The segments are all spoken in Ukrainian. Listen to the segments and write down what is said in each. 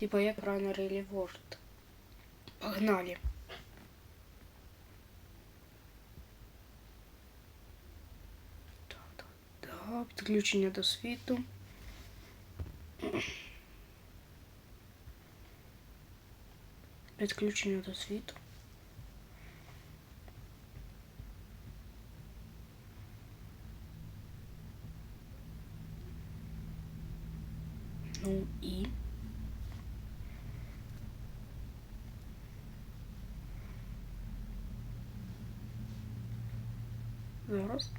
Типа як Runner или Word. Погнали. Підключення до світу. Підключення до світу. Ну і. Зараз.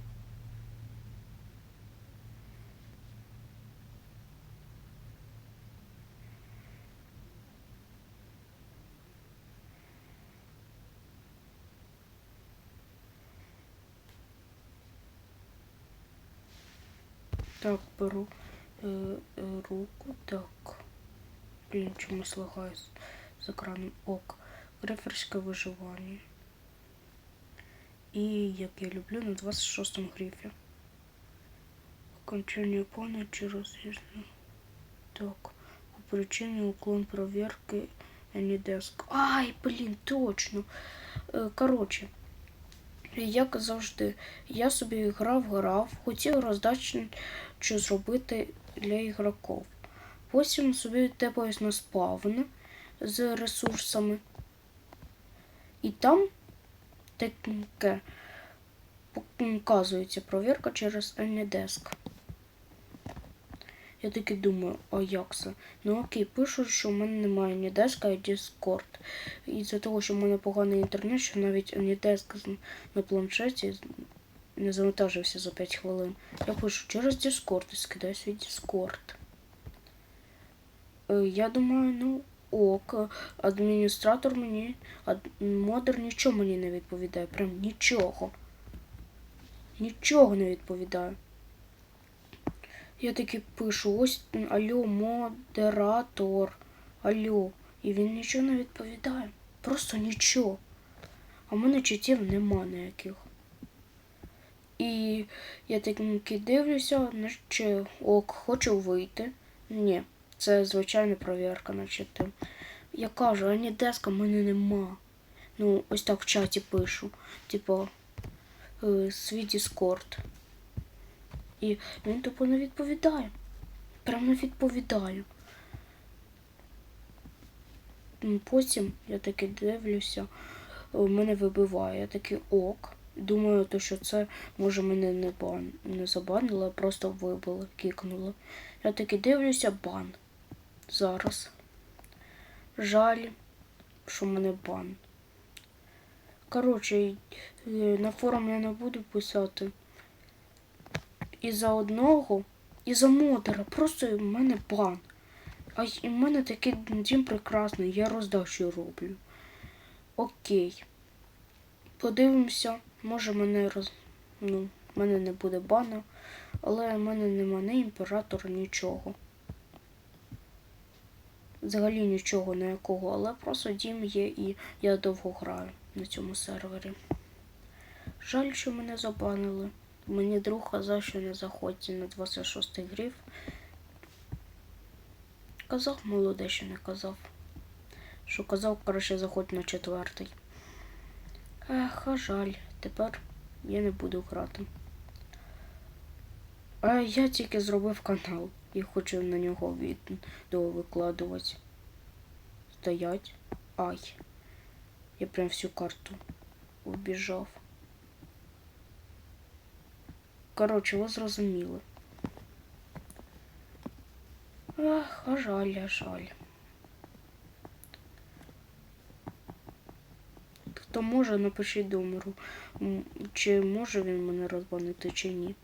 Так, беру е, е, руку, так. Блін, чомусь лагаю з, з екраном ок. Гриферське виживання. І як я люблю на 26 грифі. Окончання плану через. Так. У причині уклон проверки Anydesk. Ай, блін, точно. Е, Коротше. Як завжди, я собі грав, грав, хотів роздачу зробити для ігроків. Потім собі тепаюсь на спавн з ресурсами. І там таке показується провірка через Anydesk. Я таки думаю, а як це? Ну окей, пишуть, що в мене немає Anydesk, а Discord. І за того, що в мене поганий інтернет, що навіть Anydesk на планшеті не завантажився за 5 хвилин. Я пишу через Discord і скидаю свій Discord. Е, Я думаю, ну ок, адміністратор мені, ад, модер нічого мені не відповідає. Прям нічого. Нічого не відповідає. Я таки пишу, ось алло, модератор. Алло. І він нічого не відповідає. Просто нічого. А в мене читів нема ніяких. І я таки дивлюся, наче ок, хочу вийти. Ні, це звичайна провірка на чити. Я кажу, а ні деска в мене нема. Ну, ось так в чаті пишу. Типу, е, свій Discord. І він тупо не відповідає. Прям не відповідає. Потім я таки дивлюся, в мене вибиває. Я такий ок. Думаю, то, що це може мене не бан не забанило, а просто вибило, кікнуло. Я таки дивлюся бан. Зараз. Жаль, що мене бан. Коротше, е, на форум я не буду писати. І за одного, і за модера. Просто в мене бан. А в мене такий дім прекрасний, я роздачу роблю. Окей. Подивимося, може мене роз... Ну, мене не буде бана, але в мене нема ні імператора, нічого. Взагалі нічого ніякого, але просто дім є і я довго граю на цьому сервері. Жаль, що мене забанили. Мені друг казав, що не заходьте на 26 гриф. Казав молоде, що не казав. Що казав, коротше, заходь на четвертий. Ех, а жаль, тепер я не буду грати. А я тільки зробив канал і хочу на нього відео викладувати. Стоять. Ай. Я прям всю карту обіжав. Коротше, ви зрозуміли. Ах, а жаль, а жаль. Хто може, напишіть домеру, чи може він мене розбанити, чи ні.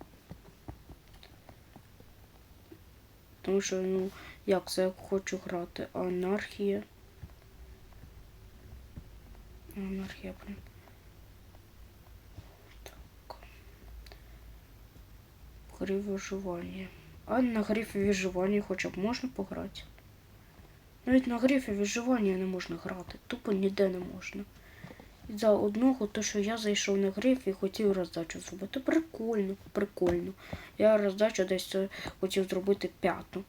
Тому що, ну, як це я хочу грати? Анархія. Анархія, блін. Так. Грі виживання. А на грифі виживання хоча б можна пограти. Навіть на грифі виживання не можна грати. Тупо ніде не можна. За одного, то що я зайшов на гриф і хотів роздачу зробити. Прикольно, прикольно. Я роздачу десь е, хотів зробити п'яту.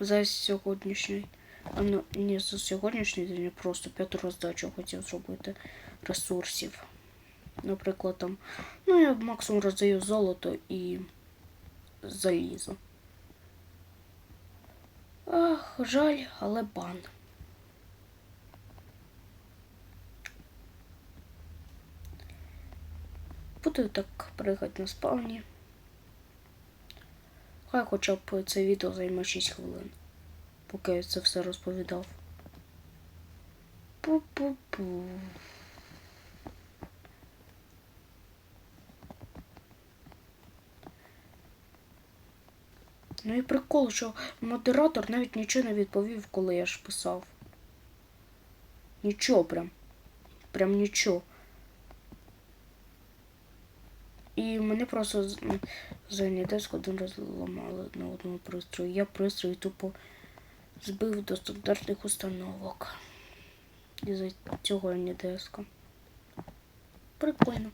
За сьогоднішній А ну, ні, за сьогоднішній день я просто п'яту роздачу хотів зробити ресурсів. Наприклад, там, ну я максимум роздаю золото і залізо. Ах, жаль, але бан. Буду так пригати на спавні. Хай хоча б це відео займе 6 хвилин, поки я це все розповідав. Пу-пу-пу. Ну і прикол, що модератор навіть нічого не відповів, коли я ж писав. Нічого прям. Прям нічого. І мене просто з- за диск один раз ламали на одному пристрої. Я пристрій тупо збив до стандартних установок. І за цього не. Прикольно.